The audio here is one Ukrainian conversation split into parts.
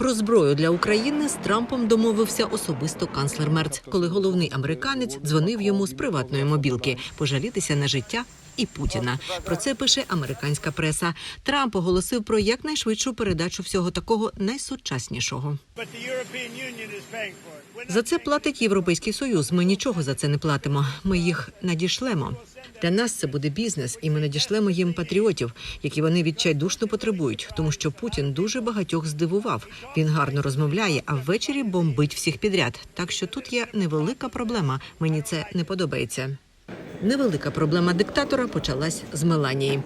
Про зброю для України з Трампом домовився особисто канцлер Мерц, коли головний американець дзвонив йому з приватної мобілки пожалітися на життя. І Путіна про це пише американська преса. Трамп оголосив про якнайшвидшу передачу всього такого найсучаснішого. За це платить Європейський Союз. Ми нічого за це не платимо. Ми їх надішлемо. Для нас це буде бізнес, і ми надішлемо їм патріотів, які вони відчайдушно потребують, тому що Путін дуже багатьох здивував. Він гарно розмовляє, а ввечері бомбить всіх підряд. Так що тут є невелика проблема. Мені це не подобається. Невелика проблема диктатора почалась з Меланії.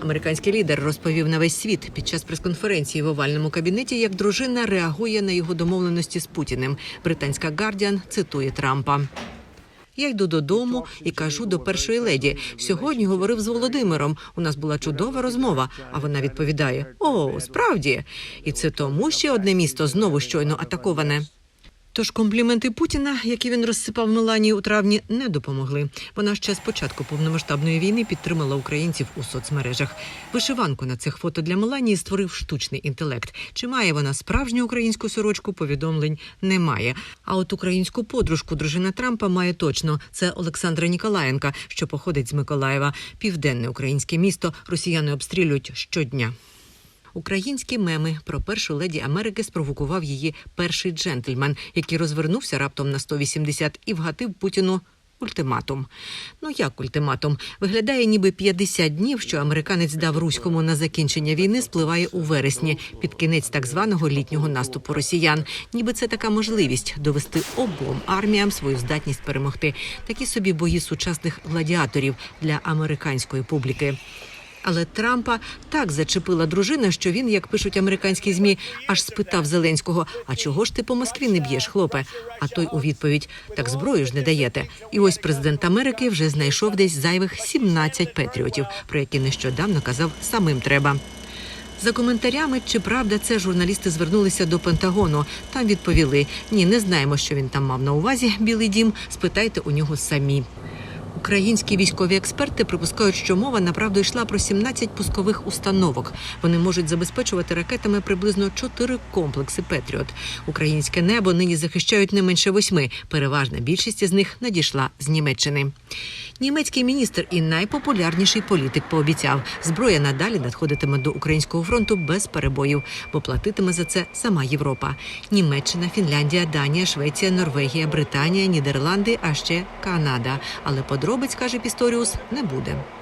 Американський лідер розповів на весь світ під час прес-конференції в овальному кабінеті, як дружина реагує на його домовленості з Путіним. Британська Гардіан цитує Трампа. Я йду додому і кажу до першої леді: сьогодні говорив з Володимиром. У нас була чудова розмова. А вона відповідає: О, справді, і це тому ще одне місто знову щойно атаковане. Тож компліменти Путіна, які він розсипав Меланії у травні, не допомогли. Вона ще з початку повномасштабної війни підтримала українців у соцмережах. Вишиванку на цих фото для Меланії створив штучний інтелект. Чи має вона справжню українську сорочку? Повідомлень немає. А от українську подружку дружина Трампа має точно. Це Олександра Ніколаєнка, що походить з Миколаєва. Південне українське місто росіяни обстрілюють щодня. Українські меми про першу леді Америки спровокував її перший джентльмен, який розвернувся раптом на 180 і вгатив Путіну. Ультиматум. Ну як ультиматум? Виглядає, ніби 50 днів, що американець дав руському на закінчення війни, спливає у вересні під кінець так званого літнього наступу росіян. Ніби це така можливість довести обом арміям свою здатність перемогти. Такі собі бої сучасних гладіаторів для американської публіки. Але Трампа так зачепила дружина, що він, як пишуть американські змі, аж спитав Зеленського: А чого ж ти по Москві не б'єш, хлопе? А той у відповідь: Так зброю ж не даєте. І ось президент Америки вже знайшов десь зайвих 17 патріотів, про які нещодавно казав самим треба. За коментарями, чи правда це журналісти звернулися до Пентагону. Там відповіли: ні, не знаємо, що він там мав на увазі. Білий дім. Спитайте у нього самі. Українські військові експерти припускають, що мова направду йшла про 17 пускових установок. Вони можуть забезпечувати ракетами приблизно 4 комплекси Петріот. Українське небо нині захищають не менше восьми. Переважна більшість із них надійшла з Німеччини. Німецький міністр і найпопулярніший політик пообіцяв, зброя надалі надходитиме до українського фронту без перебоїв, бо платитиме за це сама Європа. Німеччина, Фінляндія, Данія, Швеція, Норвегія, Британія, Нідерланди, а ще Канада. Але подробиць каже Пісторіус не буде.